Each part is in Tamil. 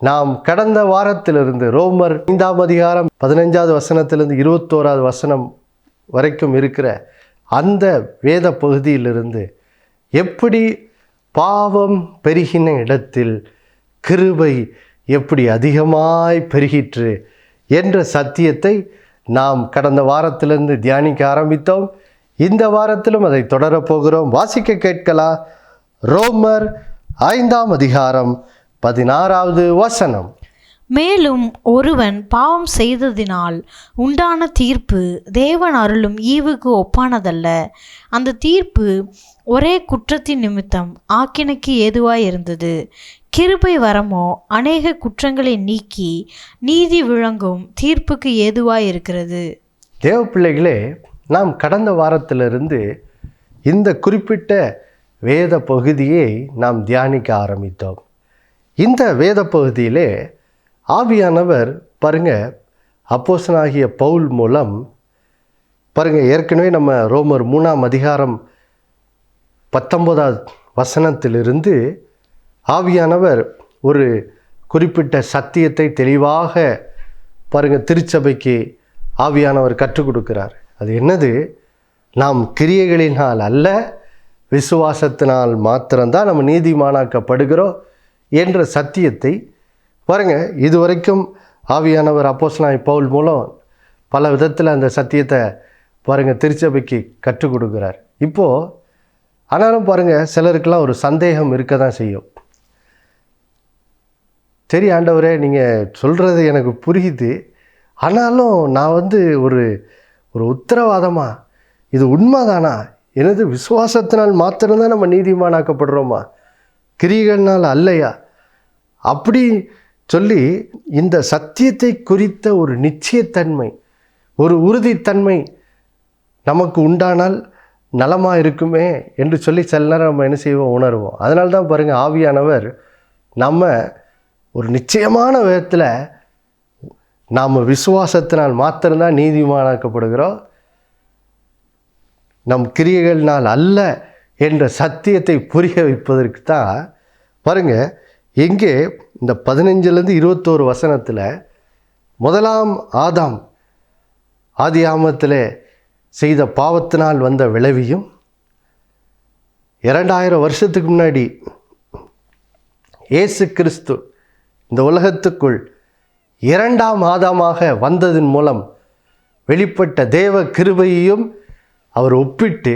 நாம் கடந்த வாரத்திலிருந்து ரோமர் ஐந்தாம் அதிகாரம் பதினைஞ்சாவது வசனத்திலிருந்து இருபத்தோராவது வசனம் வரைக்கும் இருக்கிற அந்த வேத பகுதியிலிருந்து எப்படி பாவம் பெருகின இடத்தில் கிருபை எப்படி அதிகமாய் பெருகிற்று என்ற சத்தியத்தை நாம் கடந்த வாரத்திலிருந்து தியானிக்க ஆரம்பித்தோம். இந்த வாரத்திலும் அதை தொடரப் போகிறோம். வாசிக்க கேட்கலாம். ரோமர் ஐந்தாம் அதிகாரம் பதினாறாவது வசனம். மேலும் ஒருவன் பாவம் செய்ததினால் உண்டான தீர்ப்பு தேவன் அருளும் ஈவுக்கு ஒப்பானதல்ல. அந்த தீர்ப்பு ஒரே குற்றத்தின் நிமித்தம் ஆக்கினைக்கு ஏதுவாய் இருந்தது. கிருபை வரமோ அநேக குற்றங்களை நீக்கி நீதி விளங்கும் தீர்ப்புக்கு ஏதுவாய் இருக்கிறது. தேவ பிள்ளைகளே நாம் கடந்த வாரத்திலிருந்து இந்த குறிப்பிட்ட வேத பகுதியை நாம் தியானிக்க ஆரம்பித்தோம். இந்த வேத பகுதியிலே ஆவியானவர் பாருங்க அப்போசனாகிய பவுல் மூலம் பாருங்கள் ஏற்கனவே நம்ம ரோமர் மூணாம் அதிகாரம் பத்தொன்பதாவது வசனத்திலிருந்து ஆவியானவர் ஒரு குறிப்பிட்ட சத்தியத்தை தெளிவாக பாருங்கள் திருச்சபைக்கு ஆவியானவர் கற்றுக் கொடுக்கிறார். அது என்னது? நாம் கிரியைகளினால் அல்ல விசுவாசத்தினால் மாத்திரம்தான் நம்ம நீதிமானாக்கப்படுகிறோம். என்ற சத்தியத்தை பாருங்க இதுவரைக்கும் ஆவியானவர் அப்போஸ்லாய் பவுல் மூலம் பல விதத்தில் அந்த சத்தியத்தை பாருங்கள் திருச்சபைக்கு கற்றுக் கொடுக்குறார். இப்போது ஆனாலும் பாருங்கள் சிலருக்கெல்லாம் ஒரு சந்தேகம் இருக்க தான் செய்யும். சரி ஆண்டவரே நீங்கள் சொல்கிறது எனக்கு புரியுது. ஆனாலும் நான் வந்து ஒரு ஒரு உத்தரவாதமா? இது உண்மைதானா? எனது விசுவாசத்தினால் மாத்திரம்தான் நம்ம நீதிமானாக்கப்படுறோமா? கிரிகள்னால் அல்லையா? அப்படி சொல்லி இந்த சத்தியத்தை குறித்த ஒரு நிச்சயத்தன்மை ஒரு உறுதித்தன்மை நமக்கு உண்டானால் நலமாக இருக்குமே என்று சொல்லி சில நேரம் நம்ம என்ன செய்வோம் உணர்வோம். அதனால தான் பாருங்கள் ஆவியானவர் நம்ம ஒரு நிச்சயமான விதத்தில் நாம் விசுவாசத்தினால் மாத்திரம்தான் நீதிமானாக்கப்படுகிறோம். நம் கிரியைகள்னால் அல்ல என்ற சத்தியத்தை புரிய வைப்பதற்கு தான் பாருங்கள் எங்கே? இந்த பதினஞ்சுலேருந்து இருபத்தோரு வசனத்தில் முதலாம் ஆதாம் ஆதி ஆமத்தில் செய்த பாவத்தினால் வந்த விளைவியும் இரண்டாயிரம் வருஷத்துக்கு முன்னாடி இயேசு கிறிஸ்து இந்த உலகத்துக்குள் இரண்டாம் ஆதாமாக வந்ததன் மூலம் வெளிப்பட்ட தேவ கிருபையையும் அவர் ஒப்பிட்டு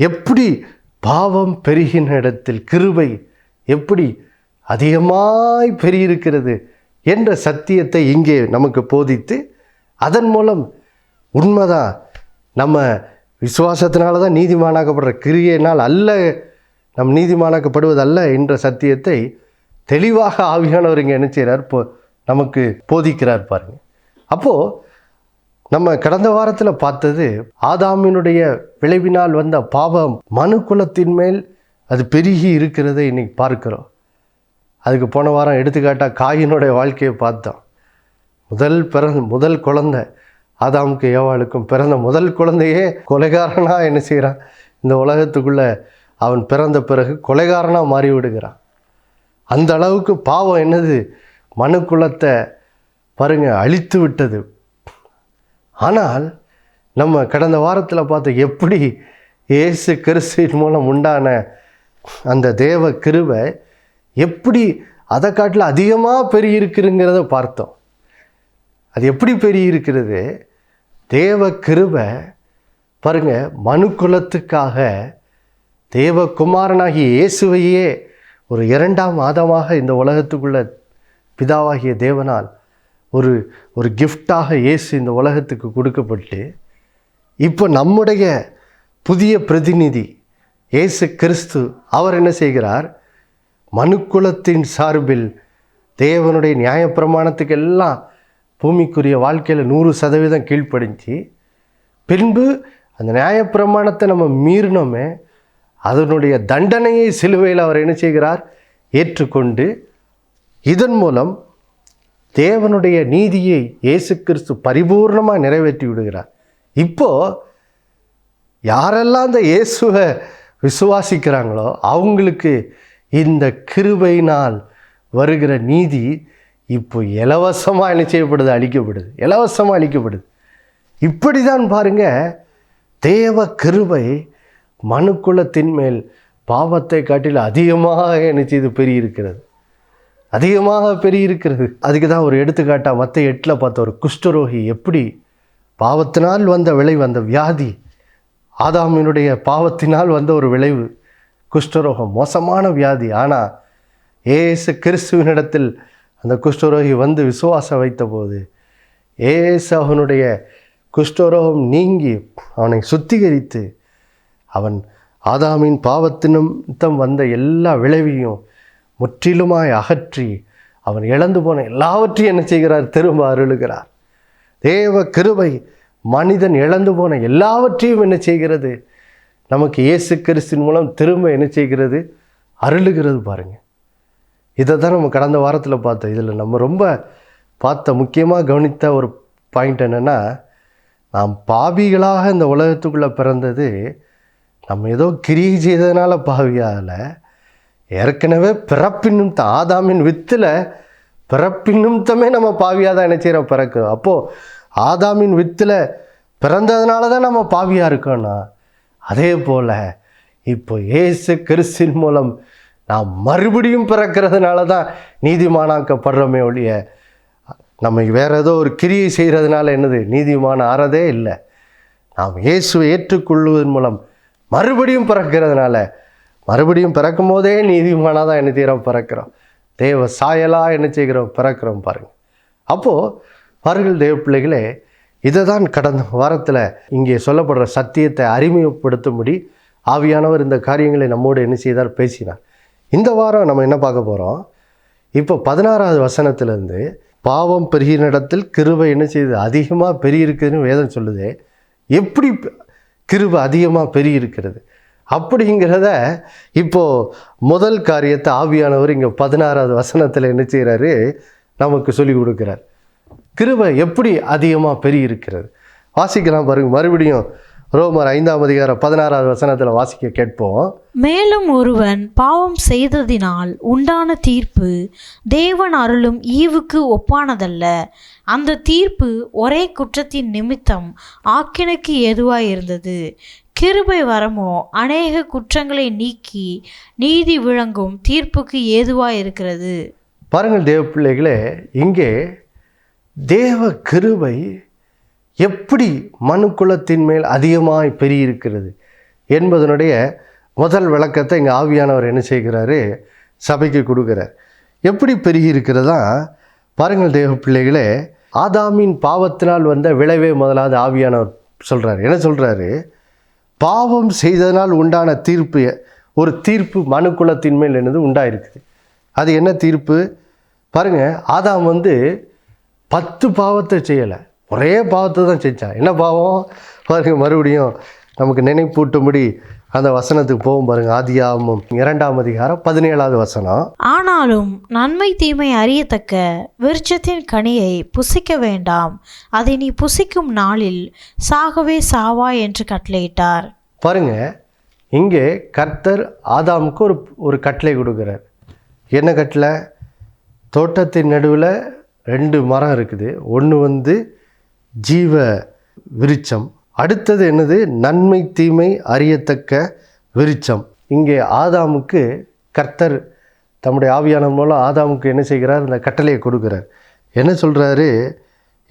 எப்படி பாவம் பெருகின இடத்தில் கிருபை எப்படி அதிகமாய் பெரியிருக்கிறது என்ற சத்தியத்தை இங்கே நமக்கு போதித்து அதன் மூலம் உண்மைதான். நம்ம விசுவாசத்தினால தான் நீதிமானாக்கப்படுற கிரியையினால் அல்ல நம் நீதிமானாக்கப்படுவதல்ல என்ற சத்தியத்தை தெளிவாக ஆவியானவர் இங்கே என்ன செய்கிறார் நமக்கு போதிக்கிறார் பாருங்க. அப்போது நம்ம கடந்த வாரத்தில் பார்த்தது ஆதாமினுடைய விளைவினால் வந்த பாவம் மனு குலத்தின் மேல் அது பெருகி இருக்கிறதை இன்னைக்கு பார்க்கிறோம். அதுக்கு போன வாரம் எடுத்துக்காட்டால் காயினுடைய வாழ்க்கையை பார்த்தோம் முதல் பிறந்த முதல் குழந்தை ஆதாமுக்கு ஏவாளுக்கும் பிறந்த முதல் குழந்தையே கொலைகாரனாக என்ன செய்கிறான்? இந்த உலகத்துக்குள்ளே அவன் பிறந்த பிறகு கொலைகாரனாக மாறி விடுகிறான் அந்த அளவுக்கு பாவம் என்னது? மனு குலத்தை பாருங்க அழித்து விட்டது. ஆனால் நம்ம கடந்த வாரத்தில் பார்த்த எப்படி இயேசு கிறிஸ்துவின் மூலம் உண்டான அந்த தேவ கிருவை எப்படி அதை காட்டில் அதிகமாக பெருகிருக்குங்கிறத பார்த்தோம். அது எப்படி பெருகிருக்கிறது தேவ கிருபை பாருங்க மனு குலத்துக்காக தேவகுமாரனாகிய இயேசுவையே ஒரு இரண்டாம் மாதமாக இந்த உலகத்துக்குள்ள பிதாவாகிய தேவனால் ஒரு ஒரு கிஃப்டாக இயேசு இந்த உலகத்துக்கு கொடுக்கப்பட்டு இப்போ நம்முடைய புதிய பிரதிநிதி இயேசு கிறிஸ்து அவர் என்ன செய்கிறார்? மனுக்குலத்தின் சார்பில் தேவனுடைய நியாயப்பிரமாணத்துக்கு எல்லாம் பூமிக்குரிய வாழ்க்கையில் நூறு சதவீதம் கீழ்ப்படிஞ்சு பின்பு அந்த நியாயப்பிரமாணத்தை நம்ம மீறினோமே அதனுடைய தண்டனையை சிலுவையில் அவர் என்ன செய்கிறார்? ஏற்றுக்கொண்டு இதன் மூலம் தேவனுடைய நீதியை இயேசு கிறிஸ்து பரிபூர்ணமாக நிறைவேற்றி விடுகிறார். இப்போது யாரெல்லாம் அந்த இயேசுவை விசுவாசிக்கிறாங்களோ அவங்களுக்கு இந்த கிருபையினால் வருகிற நீதி இப்போ இலவசமாக என்ன செய்யப்படுது? அளிக்கப்படுது இலவசமாக அளிக்கப்படுது இப்படி தான் பாருங்கள் தேவ கிருபை மனுக்குலத்தின் மேல் பாவத்தை காட்டில் அதிகமாக என்ன செய்து பெரியிருக்கிறது. அதிகமாக பெரியிருக்கிறது. அதுக்கு தான் ஒரு எடுத்துக்காட்டாக மற்ற எட்டில் பார்த்த ஒரு குஷ்டரோகி எப்படி பாவத்தினால் வந்த விளைவு அந்த வியாதி ஆதாமினுடைய பாவத்தினால் வந்த ஒரு விளைவு குஷ்டரோகம் மோசமான வியாதி. ஆனால் ஏசு கிறிஸ்துவனிடத்தில் அந்த குஷ்டரோகி வந்து விசுவாசம் வைத்தபோது ஏசு அவனுடைய குஷ்டரோகம் நீங்கி அவனை சுத்திகரித்து அவன் ஆதாமின் பாவத்தினும் வந்த எல்லா விளைவையும் முற்றிலுமாய் அகற்றி அவன் இழந்து போன எல்லாவற்றையும் என்ன செய்கிறார்? திரும்ப அருளுகிறார். தேவ கிருபை மனிதன் இழந்து போன எல்லாவற்றையும் என்ன செய்கிறது? நமக்கு இயேசு கிறிஸ்தின் மூலம் திரும்ப என்ன செய்கிறது? அருளுகிறது பாருங்கள் இதை தான் நம்ம கடந்த வாரத்தில் பார்த்தோம். இதில் நம்ம ரொம்ப பார்த்த முக்கியமாக கவனித்த ஒரு பாயிண்ட் என்னென்னா நாம் பாவிகளாக இந்த உலகத்துக்குள்ளே பிறந்தது நம்ம ஏதோ கிரியை செய்ததுனால பாவியாகலை. ஏற்கனவே பிறப்பின் ஆதாமின் வித்தில் பிறப்பின் நிமித்தமே நம்ம பாவியாக தான் என்ன செய்கிறோம் பிறக்கிறோம். அப்போது ஆதாமின் வித்தில் பிறந்ததுனால தான் நம்ம பாவியாக இருக்கோம்னா அதே போல் இப்போ இயேசு கிறிஸ்தின் மூலம் நாம் மறுபடியும் பிறக்கிறதுனால தான் நீதிமானாக்கப்படுறோமே ஒழிய நம்ம வேறு ஏதோ ஒரு கிரியை செய்கிறதுனால என்னது? நீதிமான ஆறதே இல்லை. நாம் இயேசுவை ஏற்றுக்கொள்வதன் மூலம் மறுபடியும் பிறக்கிறதுனால மறுபடியும் பிறக்கும் போதே நீதிமானாக தான் என்ன செய்கிறோம் பிறக்கிறோம். தேவ சாயலாக என்ன செய்கிறோம் பிறக்கிறோம் பாருங்கள் அப்போது பாருங்கள் தேவ பிள்ளைகளே இதை தான் கடந்த வாரத்தில் இங்கே சொல்லப்படுற சத்தியத்தை அறிமுகப்படுத்தும்படி ஆவியானவர் இந்த காரியங்களை நம்மோடு என்ன செய்தார் பேசினார். இந்த வாரம் நம்ம என்ன பார்க்க போகிறோம் இப்போ பதினாறாவது வசனத்திலேருந்து பாவம் பெருகின இடத்தில் கிருபை என்ன செய்யுது அதிகமாக பெருகிருக்குதுன்னு வேதம் சொல்லுது. எப்படி கிருபை அதிகமாக பெருகிருக்கிறது அப்படிங்கிறத இப்போது முதல் காரியத்தை ஆவியானவர் இங்கே பதினாறாவது வசனத்தில் என்ன செய்கிறாரு நமக்கு சொல்லி கொடுக்குறார். கிருபை எப்படி அதிகமாக பெருகிருக்கிறது வாசிக்கலாம் பாருங்க. மறுபடியும் ரோமர் ஐந்தாம் அதிகாரம் பதினாறாவது வசனத்தில் வாசிக்க கேட்போம். மேலும் ஒருவன் பாவம் செய்ததினால் உண்டான தீர்ப்பு தேவன் அருளும் ஈவுக்கு ஒப்பானதல்ல. அந்த தீர்ப்பு ஒரே குற்றத்தின் நிமித்தம் ஆக்கினுக்கு ஏதுவாய் இருந்தது கிருபை வரமோ அநேக குற்றங்களை நீக்கி நீதி விளங்கும் தீர்ப்புக்கு ஏதுவாய் இருக்கிறது பாருங்கள் தேவ பிள்ளைகளே இங்கே தேவ கிருபை எப்படி மனுக்குலத்தின் மேல் அதிகமாய் பெரியிருக்கிறது என்பதனுடைய முதல் விளக்கத்தை இங்கே ஆவியானவர் என்ன செய்கிறாரு? சபைக்கு கொடுக்குறார். எப்படி பெருகியிருக்கிறதா பாருங்கள் தேவ பிள்ளைகளே ஆதாமின் பாவத்தினால் வந்த விளைவே முதலாவது ஆவியானவர் சொல்கிறார் என்ன சொல்கிறாரு பாவம் செய்ததனால் உண்டான தீர்ப்பு ஒரு தீர்ப்பு மனுக்குலத்தின் மேல் என்னது உண்டாயிருக்குது. அது என்ன தீர்ப்பு? பாருங்கள் ஆதாம் வந்து பத்து பாவத்தை செய்யலை. ஒரே பாவத்தை தான் செஞ்சான் என்ன பாவம்? பாருங்க மறுபடியும் நமக்கு நினைப்பூட்டும்படி அந்த வசனத்துக்கு போகும் பாருங்க. ஆதியாமம் இரண்டாம் அதிகாரம் பதினேழாவது வசனம். ஆனாலும் நன்மை தீமை அறியத்தக்க விருட்சத்தின் கனியை புசிக்க வேண்டாம். அதை நீ புசிக்கும் நாளில் சாகவே சாவா என்று கட்டளையிட்டார். பாருங்க இங்கே கர்த்தர் ஆதாமுக்கு ஒரு ஒரு கட்டளை கொடுக்குறார். என்ன கட்டளை? தோட்டத்தின் நடுவில் ரெண்டு மரம் இருக்குது. ஒன்று வந்து ஜீவ விருச்சம் அடுத்தது என்னது? நன்மை தீமை அறியத்தக்க விருச்சம் இங்கே ஆதாமுக்கு கர்த்தர் தம்முடைய ஆவியான மூலம் ஆதாமுக்கு என்ன செய்கிறார்? இந்த கட்டளையை கொடுக்குறார். என்ன சொல்கிறாரு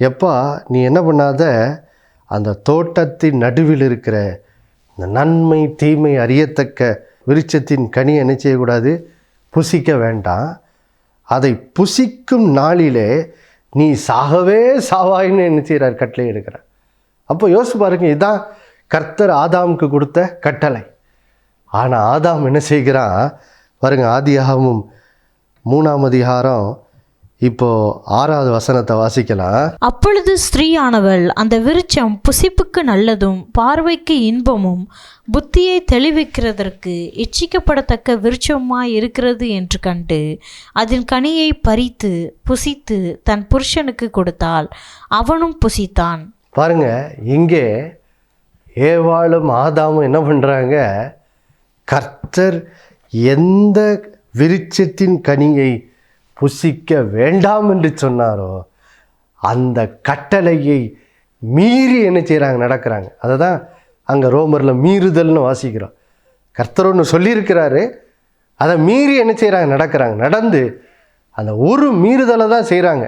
எப்பா நீ என்ன பண்ணாத? அந்த தோட்டத்தின் நடுவில் இருக்கிற இந்த நன்மை தீமை அறியத்தக்க விருட்சத்தின் கனி என்ன செய்யக்கூடாது? புசிக்க வேண்டாம். அதை புசிக்கும் நாளிலே நீ சாகவே சாவாயின்னு என்ன செய்கிறார் கட்டளை எடுக்கிறார். அப்போ யோசிச்சு பாருங்க இதுதான் கர்த்தர் ஆதாமுக்கு கொடுத்த கட்டளை. ஆனால் ஆதாம் என்ன செய்கிறான்? பாருங்க ஆதியாகமும் மூணாம் அதிகாரம் இப்போ ஆறாவது வசனத்தை வாசிக்கலாம். அப்பொழுது ஸ்திரீயானவள் அந்த விருட்சம் புசிப்புக்கு நல்லதும் பார்வைக்கு இன்பமும் புத்தியை தெளிவிக்கிறதற்கு இச்சிக்கப்படத்தக்க விருட்சமாய் இருக்கிறது என்று கண்டு அதன் கனியை பறித்து புசித்து தன் புருஷனுக்கு கொடுத்தாள். அவனும் புசித்தான். பாருங்க இங்கே ஏவாளும் ஆதாமும் என்ன பண்ணுறாங்க கர்த்தர் எந்த விருட்சத்தின் கனியை புசிக்க வேண்டாம் என்று சொன்னாரோ அந்த கட்டளையை மீறி என்ன செய்கிறாங்க நடக்கிறாங்க. அதை தான் அங்கே ரோமரில் மீறுதல்னு வாசிக்கிறோம். கர்த்தர் ஒன்று சொல்லியிருக்கிறாரு. அதை மீறி என்ன செய்கிறாங்க நடக்கிறாங்க. நடந்து அந்த ஒரு மீறுதலை தான் செய்கிறாங்க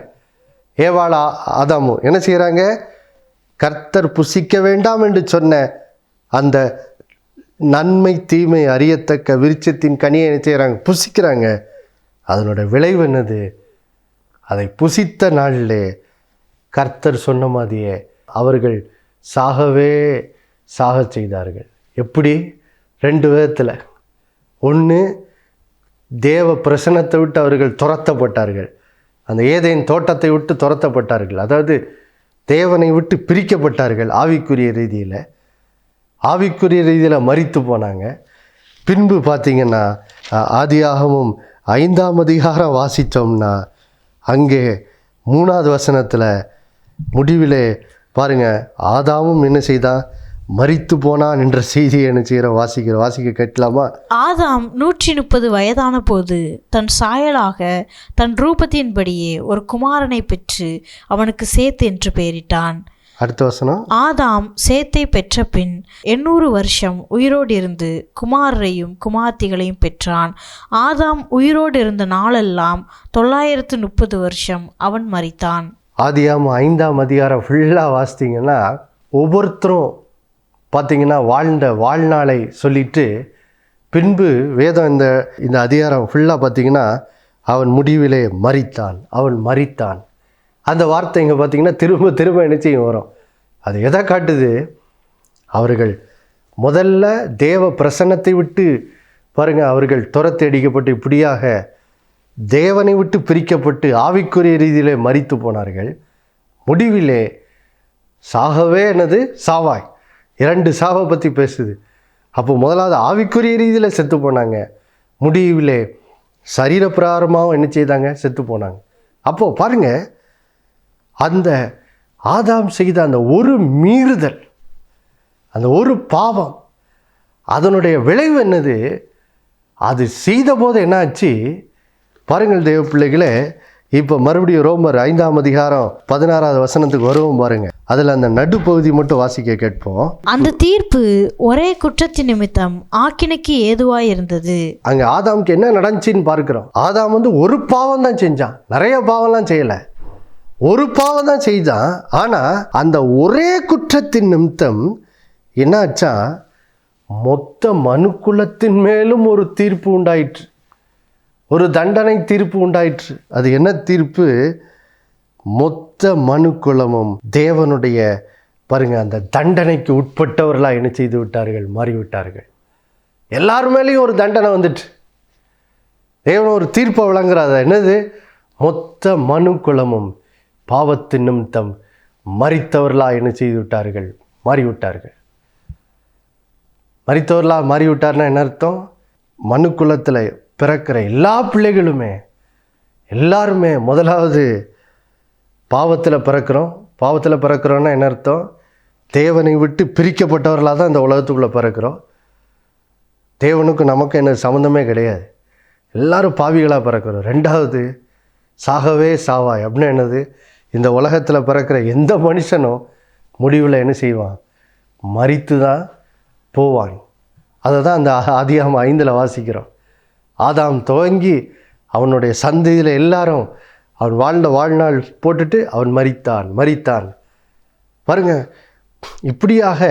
ஏவாளா ஆதாமும் என்ன செய்கிறாங்க கர்த்தர் புசிக்க வேண்டாம் என்று சொன்ன அந்த நன்மை தீமை அறியத்தக்க விருச்சத்தின் கனியை என்ன செய்கிறாங்க புசிக்கிறாங்க. அதனோட விளைவு என்னது? அதை புசித்த நாளிலே கர்த்தர் சொன்ன மாதிரியே அவர்கள் சாகவே சாக செய்தார்கள். எப்படி? ரெண்டு விதத்தில். ஒன்று தேவ பிரசனத்தை விட்டு அவர்கள் துரத்தப்பட்டார்கள். அந்த ஏதேன் தோட்டத்தை விட்டு துரத்தப்பட்டார்கள். அதாவது தேவனை விட்டு பிரிக்கப்பட்டார்கள் ஆவிக்குரிய ரீதியில். ஆவிக்குரிய ரீதியில் மறித்து போனாங்க. பின்பு பார்த்தீங்கன்னா ஆதியாகவும் ஆதியாகமும் ஐந்தாம் அதிகாரம் வாசித்தோம்னா அங்கே மூணாவது வசனத்தில் முடிவிலே பாருங்க ஆதாமும் என்ன செய்தான் மறித்து போனான் என்ற செய்தியை என்ன செய்கிற வாசிக்கிற வாசிக்க கேட்கலாமா? ஆதாம் நூற்றி முப்பது வயதான போது தன் சாயலாக தன் ரூபத்தின்படியே ஒரு குமாரனை பெற்று அவனுக்கு சேத் என்று பெயரிட்டான். அடுத்த வசனம். ஆதாம் சேத்தை பெற்ற பின் எண்ணூறு வருஷம் உயிரோடு இருந்து குமாரரையும் குமார்த்திகளையும் பெற்றான். ஆதாம் உயிரோடு இருந்த நாளெல்லாம் தொள்ளாயிரத்து முப்பது வருஷம் அவன் மரித்தான். ஆதியாம ஐந்தாம் அதிகாரம் ஃபுல்லாக வாசித்தீங்கன்னா ஒவ்வொருத்தரும் பார்த்தீங்கன்னா வாழ்ந்த வாழ்நாளை சொல்லிட்டு பின்பு வேதம் இந்த இந்த அதிகாரம் ஃபுல்லாக பார்த்தீங்கன்னா அவன் முடிவிலே மரித்தான் அவன் மரித்தான். அந்த வார்த்தை இங்கே பார்த்தீங்கன்னா திரும்ப திரும்ப என்ன செய்யும் வரும். அது எதை காட்டுது? அவர்கள் முதல்ல தேவ பிரசன்னத்தை விட்டு பாருங்கள் அவர்கள் துரத்தி அடிக்கப்பட்டு இப்படியாக தேவனை விட்டு பிரிக்கப்பட்டு ஆவிக்குரிய ரீதியிலே மறித்து போனார்கள். முடிவிலே சாகவே எனது சாவாய். இரண்டு சாவை பற்றி பேசுது. அப்போ முதலாவது ஆவிக்குரிய ரீதியில் செத்து போனாங்க. முடிவிலே சரீரப்பிராரமாகவும் என்ன செய்தாங்க? செத்து போனாங்க. அப்போது பாருங்கள் அந்த ஆதாம் செய்த அந்த ஒரு மீறுதல் அந்த ஒரு பாவம் அதனுடைய விளைவு என்னது? அது செய்த போது என்ன ஆச்சு? பாருங்கள் தேவ பிள்ளைகளே இப்போ மறுபடியும் ரோமர் ஐந்தாம் அதிகாரம் பதினாறாவது வசனத்துக்கு வருவோம் பாருங்க. அதில் அந்த நடுப்பகுதி மட்டும் வாசிக்க கேட்போம். அந்த தீர்ப்பு ஒரே குற்றத்தின் நிமித்தம் ஆக்கினைக்கு ஏதுவாய் இருந்தது. அங்கே ஆதாமுக்கு என்ன நடந்துச்சின்னு பார்க்குறோம். ஆதாம் வந்து ஒரு பாவம் தான் செஞ்சான். நிறைய பாவம்லாம் செய்யலை. ஒரு பாவம் தான் செய்தான். ஆனால் அந்த ஒரே குற்றத்தின் நிமித்தம் என்னாச்சா? மொத்த மனுக்குலத்தின் மேலும் ஒரு தீர்ப்பு உண்டாயிற்று. ஒரு தண்டனை தீர்ப்பு உண்டாயிற்று. அது என்ன தீர்ப்பு? மொத்த மனுக்குலமும் தேவனுடைய பாருங்க அந்த தண்டனைக்கு உட்பட்டவர்களாக என்ன செய்து விட்டார்கள்? மாறிவிட்டார்கள். எல்லார் மேலேயும் ஒரு தண்டனை வந்துட்டு. தேவன் ஒரு தீர்ப்பை வழங்குறாத என்னது? மொத்த மனு பாவத்து நிமித்தம் மறித்தவர்களா என்ன செய்து விட்டார்கள் மாறிவிட்டார்கள். மறித்தவர்களா மாறிவிட்டார்னா என்ன அர்த்தம்? மனு குலத்தில் பிறக்கிற எல்லா பிள்ளைகளுமே எல்லாருமே முதலாவது பாவத்தில் பிறக்கிறோம். பாவத்தில் பிறக்கிறோன்னா என்ன அர்த்தம்? தேவனை விட்டு பிரிக்கப்பட்டவர்களாக தான் இந்த உலகத்துக்குள்ளே பிறக்கிறோம். தேவனுக்கும் நமக்கு என்ன சம்மந்தமே கிடையாது. எல்லாரும் பாவிகளாக பிறக்கிறோம். ரெண்டாவது சாகவே சாவாய். அப்படின்னு என்னது? இந்த உலகத்தில் பிறக்கிற எந்த மனுஷனும் முடிவில் என்ன செய்வான்? மறித்து தான் போவான். அதை தான் அந்த அதிகம் ஐந்தில் வாசிக்கிறோம். ஆதாம் துவங்கி அவனுடைய சந்ததியில் எல்லாரும் அவன் வாழ்ந்த வாழ்நாள் போட்டுட்டு அவன் மறித்தான் மறித்தான் பாருங்க இப்படியாக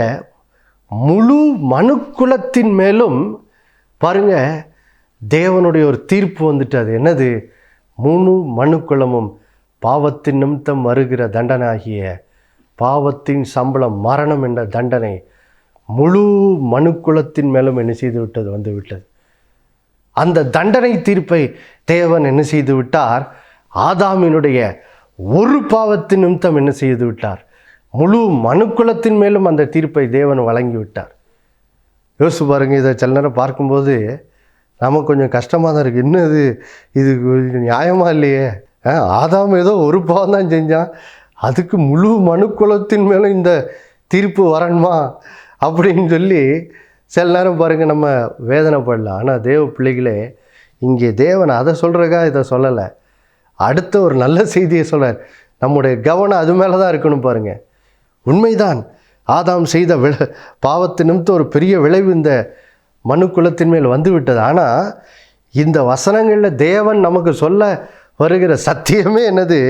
முழு மனுக்குலத்தின் மேலும் பாருங்க தேவனுடைய ஒரு தீர்ப்பு வந்துட்டு அது என்னது? முழு மனுக்குலமும். பாவத்தின் நிமித்தம் வருகிற தண்டனாகிய பாவத்தின் சம்பளம் மரணம் என்ற தண்டனை முழு மனுக்குலத்தின் மேலும் என்ன செய்து விட்டது? வந்து விட்டது. அந்த தண்டனை தீர்ப்பை தேவன் என்ன செய்து விட்டார்? ஆதாமினுடைய ஒரு பாவத்தின் நிமித்தம் என்ன செய்து விட்டார்? முழு மனுக்குலத்தின் மேலும் அந்த தீர்ப்பை தேவன் வழங்கிவிட்டார் யோசிச்சு பாருங்க இதை சில நேரம் பார்க்கும்போது நமக்கு கொஞ்சம் கஷ்டமாக தான் இருக்குது இன்னும் இது இது கொஞ்சம் இல்லையே? ஆதாம் ஏதோ ஒரு பாவம் தான் செஞ்சான். அதுக்கு முழு மனுக்குலத்தின் மேலும் இந்த தீர்ப்பு வரணுமா அப்படின்னு சொல்லி சில நேரம் பாருங்கள் நம்ம வேதனைப்படலாம். ஆனால் தேவ பிள்ளைகளே இங்கே தேவன் அதை சொல்கிறக்கா இதை சொல்லலை. அடுத்த ஒரு நல்ல செய்தியை சொல்கிறார் நம்முடைய கவனம் அது மேலே தான் இருக்கணும் பாருங்கள் உண்மைதான். ஆதாம் செய்த விள பாவத்து நிமித்த ஒரு பெரிய விளைவு இந்த மனு குலத்தின் மேல் வந்து விட்டது ஆனால் இந்த வசனங்களில் தேவன் நமக்கு சொல்ல வருகிற சத்தியமே என்னது?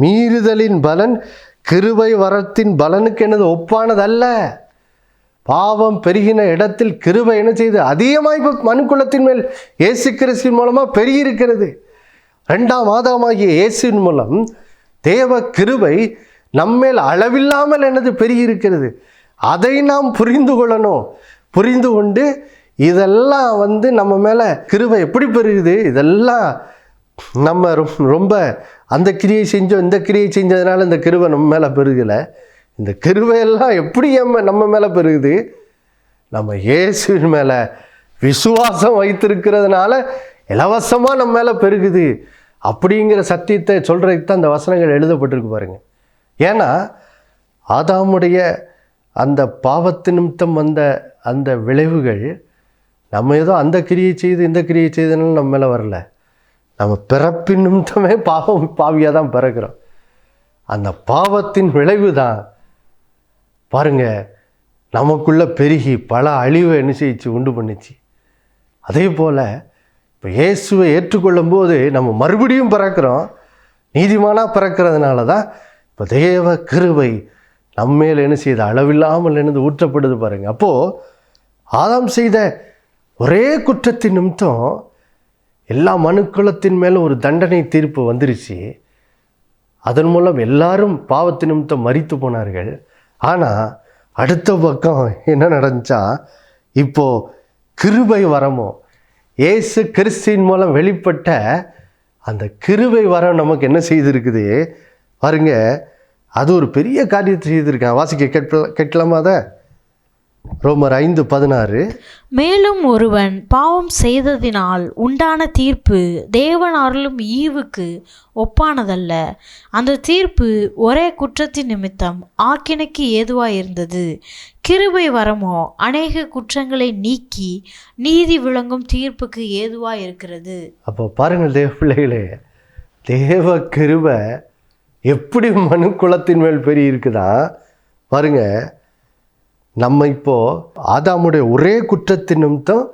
மீறுதலின் பலன் கிருபை வரத்தின் பலனுக்கு என்னது? ஒப்பானதல்ல. பாவம் பெருகின இடத்தில் கிருபை என்ன செய்து? அதிகமாக இப்போ மனுக்குளத்தின் மேல் இயேசு கிறிஸ்தின் மூலமாக பெருகியிருக்கிறது. ரெண்டாம் மாதமாகிய இயேசுவின் மூலம் தேவ கிருபை நம்மேல் அளவில்லாமல் என்னது? பெருகியிருக்கிறது. அதை நாம் புரிந்து கொள்ளணும். புரிந்து கொண்டு இதெல்லாம் வந்து நம்ம மேலே கிருபை எப்படி பெருகுது? இதெல்லாம் நம்ம ரொம்- ரொம்ப அந்த கிரியை செஞ்சோம் இந்த கிரியை செஞ்சதுனால இந்த கிருவை நம்ம மேலே பெருகலை. இந்த கிருவையெல்லாம் எப்படி நம்ம நம்ம மேலே பெருகுது? நம்ம இயேசுவின் மேலே விசுவாசம் வைத்திருக்கிறதுனால இலவசமாக நம்ம மேலே பெருகுது. அப்படிங்கிற சத்தியத்தை சொல்கிறதுக்கு தான் அந்த வசனங்கள் எழுதப்பட்டிருக்கு பாருங்கள் ஏன்னா ஆதாமுடைய அந்த பாவத்து நிமித்தம் வந்த அந்த விளைவுகள் நம்ம ஏதோ அந்த கிரியை செய்து இந்த கிரியை செய்தனால நம்ம மேலே வரல. நம்ம பிறப்பின் நிமித்தமே பாவம் பாவியாக தான் பிறக்கிறோம். அந்த பாவத்தின் விளைவு தான் பாருங்க நமக்குள்ளே பெருகி பல அழிவை என்ன செய்ச்சு உண்டு பண்ணுச்சு. அதே போல் இப்போ இயேசுவை ஏற்றுக்கொள்ளும் போது நம்ம மறுபடியும் பிறக்கிறோம். நீதிமானாக பிறக்கிறதுனால தான் இப்போ தேவ கிருவை நம்மேல் என்ன செய்த அளவில்லாமல் என்னது ஊற்றப்படுது பாருங்கள் அப்போது ஆதாம் செய்த ஒரே குற்றத்தின் நிமித்தம் எல்லா மனுக்குலத்தின் மேலும் ஒரு தண்டனை தீர்ப்பு வந்துருச்சு. அதன் மூலம் எல்லாரும் பாவத்து நிமித்தம் மறித்து போனார்கள். ஆனால் அடுத்த பக்கம் என்ன நடந்துச்சா? இப்போது கிருபை வரமோ? இயேசு கிறிஸ்தின் மூலம் வெளிப்பட்ட அந்த கிருபை வரம் நமக்கு என்ன செய்திருக்குது? பாருங்க அது ஒரு பெரிய காரியத்தை செய்திருக்கான் வாசிக்க கேட்கல கேட்கலாமா அதை? ரோமர் ஐந்து பதினாறு. மேலும் ஒருவன் பாவம் செய்ததினால் உண்டான தீர்ப்பு தேவன் அருளும் ஈவுக்கு ஒப்பானதல்ல. அந்த தீர்ப்பு ஒரே குற்றத்தின் நிமித்தம் ஆக்கினைக்கு ஏதுவாயிருந்தது. கிருபை வரமோ அநேக குற்றங்களை நீக்கி நீதி விளங்கும் தீர்ப்புக்கு ஏதுவாயிருக்கிறது. அப்போ பாருங்கள் தேவ பிள்ளைகளே தேவ கிருபை எப்படி மனு குலத்தின் மேல் பெரிய இருக்குதா? பாருங்க நம்ம இப்போது ஆதாமுடைய ஒரே குற்றத்தின் நிமித்தம்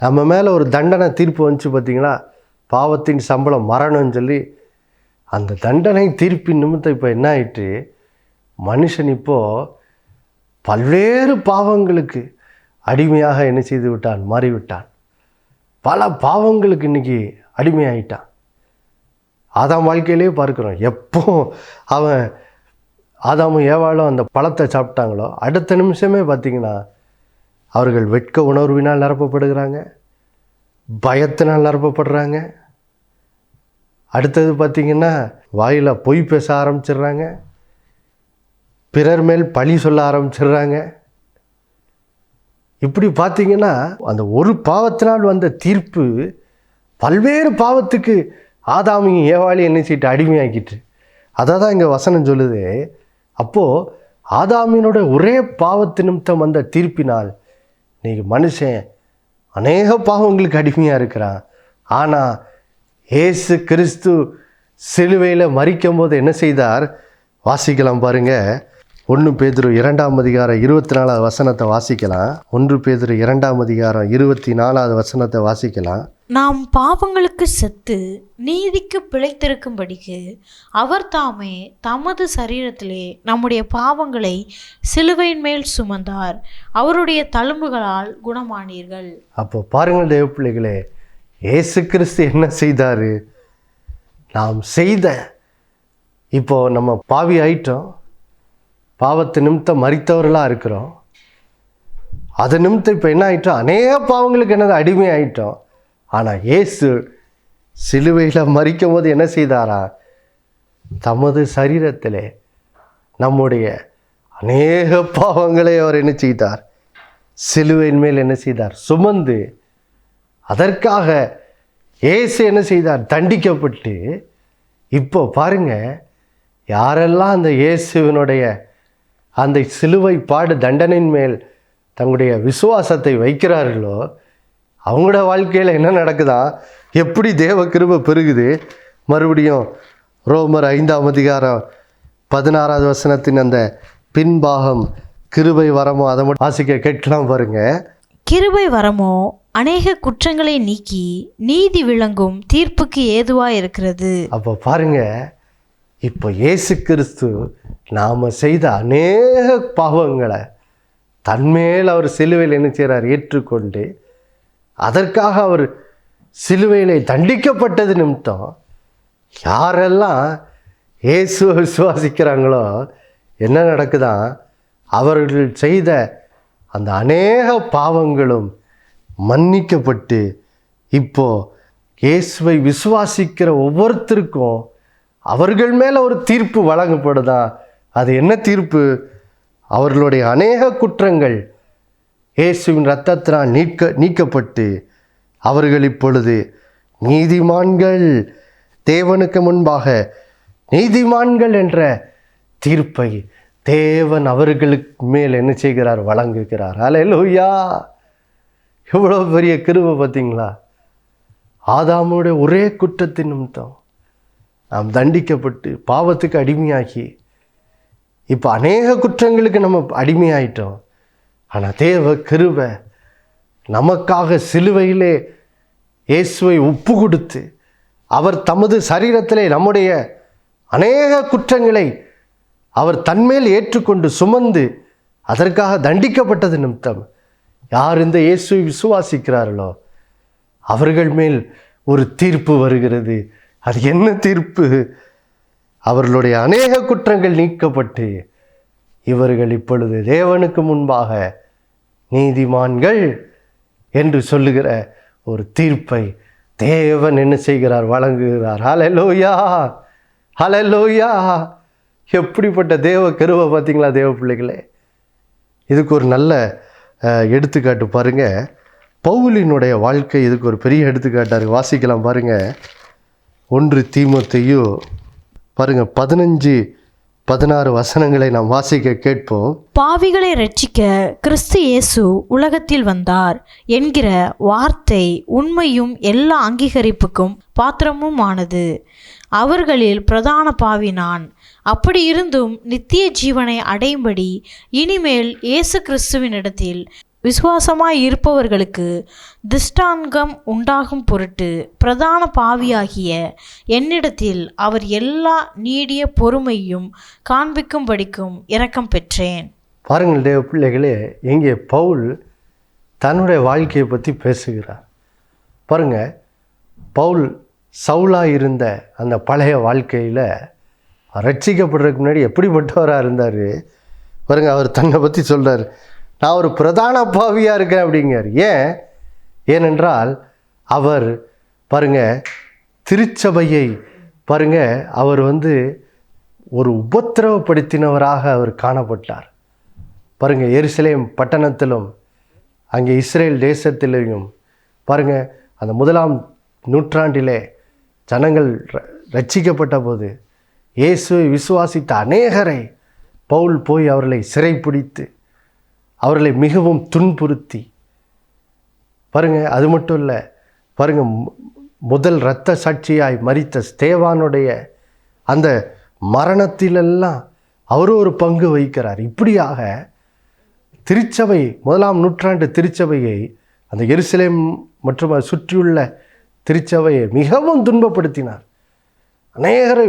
நம்ம மேலே ஒரு தண்டனை தீர்ப்பு வந்துச்சு பார்த்திங்களா பாவத்தின் சம்பளம் மரணம்னு சொல்லி அந்த தண்டனை தீர்ப்பின் நிமித்தம் இப்போ என்ன ஆயிட்டு மனுஷன் இப்போது பல்வேறு பாவங்களுக்கு அடிமையாக என்ன செய்து விட்டான்? மாறிவிட்டான். பல பாவங்களுக்கு இன்னைக்கு அடிமையாயிட்டான். ஆதாம் வாழ்க்கையிலே பார்க்குறோம். எப்போ அவன் ஆதாமும் ஏவாளும் அந்த பழத்தை சாப்பிட்டாங்களோ அடுத்த நிமிஷமே பார்த்தீங்கன்னா அவர்கள் வெட்க உணர்வினால் நிரப்பப்படுகிறாங்க பயத்தினால் நிரப்பப்படுறாங்க. அடுத்தது பார்த்திங்கன்னா வாயில் பொய் பேச ஆரம்பிச்சிடுறாங்க. பிறர் மேல் பழி சொல்ல ஆரம்பிச்சிடுறாங்க. இப்படி பார்த்தீங்கன்னா அந்த ஒரு பாவத்தினால் வந்த தீர்ப்பு பல்வேறு பாவத்துக்கு ஆதாமியும் ஏவாளி என்ன செய்யிட்டு அடிமையாக்கிட்டு. அதை தான் இங்கே வசனம் சொல்லுது. அப்போது ஆதாமினோட ஒரே பாவத்து நிமித்தம் வந்த தீர்ப்பினால் இன்னைக்கு மனுஷன் அநேக பாவங்களுக்கு அடிமையாக இருக்கிறான். ஆனால் ஏசு கிறிஸ்து சிலுவையில் மறிக்கும் போது என்ன செய்தார்? வாசிக்கலாம் பாருங்கள் ஒன்று பேதுரு இரண்டாம் அதிகாரம் இருபத்தி நாலாவது வசனத்தை வாசிக்கலாம். ஒன்று பேதுரு இரண்டாம் அதிகாரம் இருபத்தி நாலாவது வசனத்தை வாசிக்கலாம். நாம் பாவங்களுக்கு செத்து நீதிக்கு பிழைத்திருக்கும்படிக்கு அவர் தாமே தமது சரீரத்திலே நம்முடைய பாவங்களை சிலுவையின் மேல் சுமந்தார். அவருடைய தழும்புகளால் குணமானீர்கள். அப்போ பாருங்கள் தேவ பிள்ளைகளே கிறிஸ்து என்ன செய்தார்? நாம் செய்த இப்போ நம்ம பாவி ஆயிட்டோம். பாவத்து நிமித்தம் மறித்தவர்களாக இருக்கிறோம். அது நிமித்தம் இப்போ என்ன ஆயிட்டோம்? அநேக பாவங்களுக்கு என்னது அடிமை ஆயிட்டோம் ஆனால் இயேசு சிலுவையில் மறிக்கும் போது என்ன செய்தாரா? தமது சரீரத்திலே நம்முடைய அநேக பாவங்களை அவர் என்ன செய்தார்? சிலுவையின் மேல் என்ன செய்தார்? சுமந்து அதற்காக ஏசு என்ன செய்தார்? தண்டிக்கப்பட்டு இப்போ பாருங்க யாரெல்லாம் அந்த இயேசுவினுடைய அந்த சிலுவை பாடு தண்டனையின் மேல் தங்களுடைய விசுவாசத்தை வைக்கிறார்களோ அவங்களோட வாழ்க்கையில் என்ன நடக்குதா? எப்படி தேவ கிருபை பெருகுது? மறுபடியும் ரோமர் ஐந்தாம் அதிகாரம் பதினாறாவது வசனத்தின் அந்த பின்பாகம் கிருபை வரமோ அதை மட்டும் வாசிக்க கேட்கலாம் பாருங்க. கிருபை வரமோ அநேக குற்றங்களை நீக்கி நீதி விளங்கும் தீர்ப்புக்கு ஏதுவாய் இருக்கிறது அப்போ பாருங்க இப்போ இயேசு கிறிஸ்து நாம் செய்த அநேக பாவங்களை தன்மேல் அவர் சிலுவையில் என்ன செய்கிறார் ஏற்றுக்கொண்டு அதற்காக அவர் சிலுவையிலே தண்டிக்கப்பட்டது நிமித்தம் யாரெல்லாம் இயேசுவை விசுவாசிக்கிறாங்களோ என்ன நடக்குதான் அவர்கள் செய்த அந்த அநேக பாவங்களும் மன்னிக்கப்பட்டு இப்போ இயேசுவை விசுவாசிக்கிற ஒவ்வொருத்தருக்கும் அவர்கள் மேலே ஒரு தீர்ப்பு வழங்கப்படுதா? அது என்ன தீர்ப்பு? அவர்களுடைய அநேக குற்றங்கள் இயேசுவின் இரத்தத்தினால் நீக்க நீக்கப்பட்டு அவர்கள் இப்பொழுது நீதிமான்கள். தேவனுக்கு முன்பாக நீதிமான்கள் என்ற தீர்ப்பை தேவன் அவர்களுக்கு மேல் என்ன செய்கிறார்? வழங்குகிறார். அல்லேலூயா எவ்வளோ பெரிய கிருவை பார்த்தீங்களா? ஆதாமுடைய ஒரே குற்றத்தின் நிமித்தம் நாம் தண்டிக்கப்பட்டு பாவத்துக்கு அடிமையாகி இப்போ அநேக குற்றங்களுக்கு நம்ம அடிமையாயிட்டோம். ஆனால் தேவ கிருபை நமக்காக சிலுவையிலே இயேசுவை ஒப்பு கொடுத்து அவர் தமது சரீரத்திலே நம்முடைய அநேக குற்றங்களை அவர் தன்மேல் ஏற்றுக்கொண்டு சுமந்து அதற்காக தண்டிக்கப்பட்டது நிமித்தம் யார் இந்த இயேசுவை விசுவாசிக்கிறார்களோ அவர்கள் மேல் ஒரு தீர்ப்பு வருகிறது. அது என்ன தீர்ப்பு? அவர்களுடைய அநேக குற்றங்கள் நீக்கப்பட்டு இவர்கள் இப்பொழுது தேவனுக்கு முன்பாக நீதிமான்கள் என்று சொல்லுகிற ஒரு தீர்ப்பை தேவன் என்ன செய்கிறார்? வழங்குகிறார். ஹலலோயா ஹலலோயா எப்படிப்பட்ட தேவ கருவை பார்த்தீங்களா தேவ பிள்ளைகளே? இதுக்கு ஒரு நல்ல எடுத்துக்காட்டு பாருங்கள் பவுலினுடைய வாழ்க்கை இதுக்கு ஒரு பெரிய எடுத்துக்காட்டாரு வாசிக்கலாம் பாருங்கள் ஒன்று தீமத்தையும் பாருங்கள் பதினஞ்சு பதினாறு வசனங்களை நாம் வாசிக்க கேட்போம். பாவிகளை ரட்சிக்க கிறிஸ்து இயேசு உலகத்தில் வந்தார் என்கிற வார்த்தை உண்மையும் எல்லா அங்கீகரிப்புக்கும் பாத்திரமும் ஆனது அவர்களில் பிரதான பாவி நான். அப்படி இருந்தும் நித்திய ஜீவனை அடையும்படி இனிமேல் இயேசு கிறிஸ்துவினிடத்தில் விசுவாசமாய் இருப்பவர்களுக்கு திஷ்டாங்கம் உண்டாகும் பொருட்டு பிரதான பாவியாகிய என்னிடத்தில் அவர் எல்லா நீடிய பொறுமையும் காண்பிக்கும்படிக்கும் இரக்கம் பெற்றேன். பாருங்கள் தேவ பிள்ளைகளே இங்கே பவுல் தன்னுடைய வாழ்க்கையை பற்றி பேசுகிறார். பாருங்க பவுல் சவுலாக இருந்த அந்த பழைய வாழ்க்கையில் ரட்சிக்கப்படுறதுக்கு முன்னாடி எப்படிப்பட்டவராக இருந்தார்? பாருங்கள் அவர் தன்னை பற்றி சொல்கிறார் நான் ஒரு பிரதான பாவியாக இருக்கேன் அப்படிங்கிறார். ஏன்? ஏனென்றால் அவர் பாருங்க திருச்சபையை பாருங்க அவர் வந்து ஒரு உபத்திரவப்படுத்தினவராக அவர் காணப்பட்டார். பாருங்க எருசலேம் பட்டணத்திலும் அங்கே இஸ்ரேல் தேசத்திலேயும் பாருங்க அந்த முதலாம் நூற்றாண்டிலே ஜனங்கள் ர- ரட்சிக்கப்பட்ட போது இயேசுவை விசுவாசித்த அநேகரை பவுல் போய் அவர்களை சிறைப்பிடித்து அவர்களை மிகவும் துன்புறுத்தி. பாருங்க அது மட்டும் இல்லை பாருங்கள் முதல் இரத்த சாட்சியாய் மறித்த ஸ்தேவானுடைய அந்த மரணத்திலெல்லாம் அவரும் ஒரு பங்கு வகிக்கிறார். இப்படியாக திருச்சபை முதலாம் நூற்றாண்டு திருச்சபையை அந்த எருசலேம் மற்றும் அதை சுற்றியுள்ள திருச்சபையை மிகவும் துன்பப்படுத்தினார். அநேகரை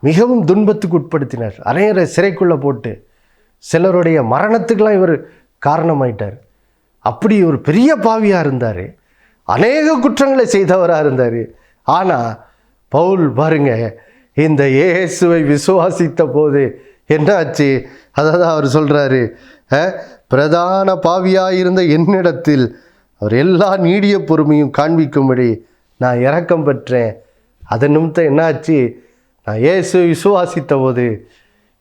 மிகவும் துன்பத்துக்கு உட்படுத்தினார். அநேகரை சிறைக்குள்ளே போட்டு சிலருடைய மரணத்துக்கெல்லாம் இவர் காரணமாயிட்டார். அப்படி ஒரு பெரிய பாவியாக இருந்தார். அநேக குற்றங்களை செய்தவராக இருந்தார். ஆனால் பவுல் பாருங்க இந்த இயேசுவை விசுவாசித்த போது என்னாச்சு? அதாவது அவர் சொல்கிறாரு பிரதான பாவியாக இருந்த என்னிடத்தில் அவர் எல்லா நீடிய பொறுமையும் காண்பிக்கும்படி நான் இரக்கம் பெற்றேன். அதன் நிமித்தம் என்னாச்சு? நான் இயேசு விசுவாசித்த போது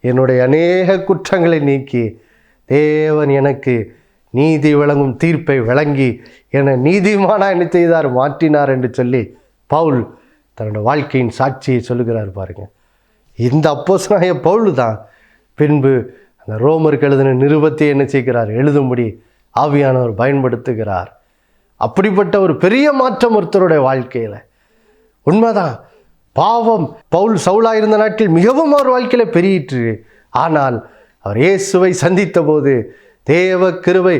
என்னுடைய அநேக குற்றங்களை நீக்கி தேவன் எனக்கு நீதி வழங்கும் தீர்ப்பை வழங்கி என்னை நீதிமானா என்ன செய்தார் மாற்றினார் என்று சொல்லி பவுல் தன்னோட வாழ்க்கையின் சாட்சியை சொல்லுகிறார் பாருங்கள் இந்த அப்போசனாய பவுல் தான் பின்பு அந்த ரோமருக்கு எழுதின நிருபத்தை என்ன செய்கிறார்? எழுதும்படி ஆவியானவர் பயன்படுத்துகிறார். அப்படிப்பட்ட ஒரு பெரிய மாற்றம் ஒருத்தருடைய வாழ்க்கையில். உண்மைதான். பாவம் பவுல் சவுலாக இருந்த நாட்டில் மிகவும் அவர் வாழ்க்கையில் பெருகிற்று. ஆனால் அவர் இயேசுவை சந்தித்த போது தேவ கிருவை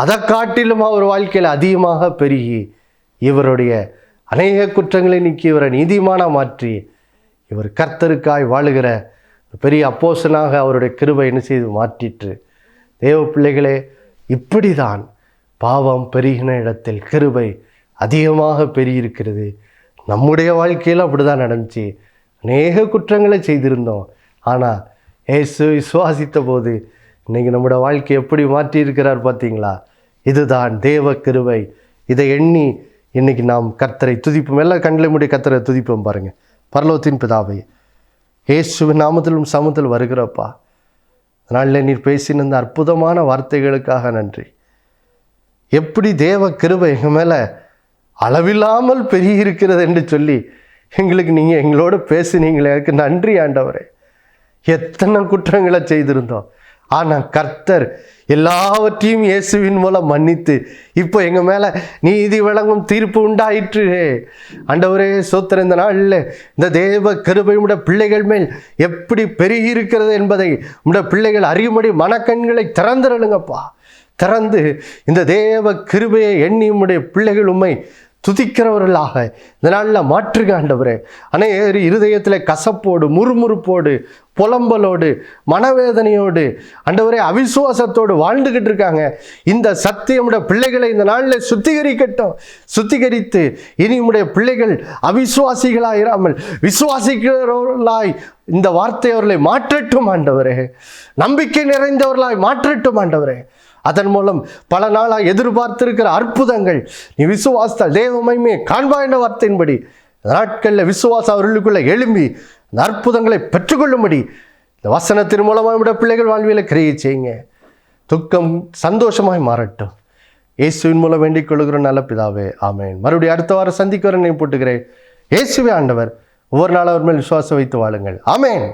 அதை காட்டிலும் அவர் வாழ்க்கையில் அதிகமாக பெருகி இவருடைய அநேக குற்றங்களை நீக்கி இவரை நீதிமான மாற்றி இவர் கர்த்தருக்காய் வாழுகிற பெரிய அப்போசனாக அவருடைய கிருபை என்ன செய்து மாற்றிற்று. தேவ பிள்ளைகளே இப்படிதான் பாவம் பெருகின இடத்தில் கிருபை அதிகமாக பெருகியிருக்கிறது. நம்முடைய வாழ்க்கையில் அப்படி தான் நடந்துச்சு. அநேக குற்றங்களை செய்திருந்தோம். ஆனால் ஏசு விசுவாசித்த போது இன்றைக்கி நம்முடைய வாழ்க்கை எப்படி மாற்றி இருக்கிறார் பார்த்தீங்களா? இதுதான் தேவ கிருவை இதை எண்ணி இன்றைக்கி நாம் கர்த்தரை துதிப்போம். எல்லா கண்களை முடிய கர்த்தரை துதிப்போம் பாருங்கள் பரலோகத்தின் பிதாவை இயேசுவின் நாமத்திலும் சமத்தில் வருகிறப்பா. அதனால நீர் பேசின இந்த அற்புதமான வார்த்தைகளுக்காக நன்றி. எப்படி தேவ கிருபை எங்கள் மேலே அளவில்லாமல் பெருகி இருக்கிறது என்று சொல்லி எங்களுக்கு நீங்கள் எங்களோடு பேசுனீங்களே. எனக்கு நன்றி ஆண்டவரே. எத்தனை குற்றங்களை செய்திருந்தோம். ஆனால் கர்த்தர் எல்லாவற்றையும் இயேசுவின் மூலம் மன்னித்து இப்போ எங்கள் மேலே நீதி வழங்கும் தீர்ப்பு உண்டாயிற்று. அண்டவரே சோத்திர இந்த நாளில் இந்த தேவ கருபை உடைய பிள்ளைகள் மேல் எப்படி பெருகி இருக்கிறது என்பதை உடைய பிள்ளைகள் அறியும்படி மனக்கண்களை திறந்துடலுங்கப்பா திறந்து இந்த தேவ கிருபையை எண்ணி உடைய பிள்ளைகள் உண்மை துதிக்கிறவர்களாக. இந்த நாளில் மாற்றுக ஆண்டவரே. அநேகர் இருதயத்தில் கசப்போடு முறுமுறுப்போடு புலம்பலோடு மனவேதனையோடு அண்டவரே அவிசுவாசத்தோடு வாழ்ந்துக்கிட்டு இருக்காங்க. இந்த சத்தியமுடைய பிள்ளைகளை இந்த நாளில் சுத்திகரிக்கட்டும். சுத்திகரித்து இனி பிள்ளைகள் அவிசுவாசிகளாக இராமல் விசுவாசிக்கிறவர்களாய் இந்த வார்த்தை அவர்களை மாற்றட்டும் ஆண்டவரே. நம்பிக்கை நிறைந்தவர்களாய் மாற்றட்டும் ஆண்டவரே. அதன் மூலம் பல நாளாக எதிர்பார்த்திருக்கிற அற்புதங்கள். நீ விசுவாசத்தால் தேவ மகிமையை காண்பா என்ற வார்த்தையின்படி நாட்களில் விசுவாசம் அவர்களுக்குள்ளே எழும்பி அந்த அற்புதங்களை பெற்றுக்கொள்ளும்படி இந்த வசனத்தின் மூலமாக நம்முடைய பிள்ளைகள் வாழ்வியலை கிரியை செய்யுங்க. துக்கம் சந்தோஷமாய் மாறட்டும். இயேசுவின் மூலம் வேண்டிக் கொள்கிற நல்ல பிதாவே ஆமேன். மறுபடியும் அடுத்த வாரம் சந்திக்கிறேன் போட்டுக்கிறேன் இயேசுவே ஆண்டவர் ஒவ்வொரு நாள் அவர் மேல் விசுவாசம் வைத்து வாழுங்கள். ஆமேன்.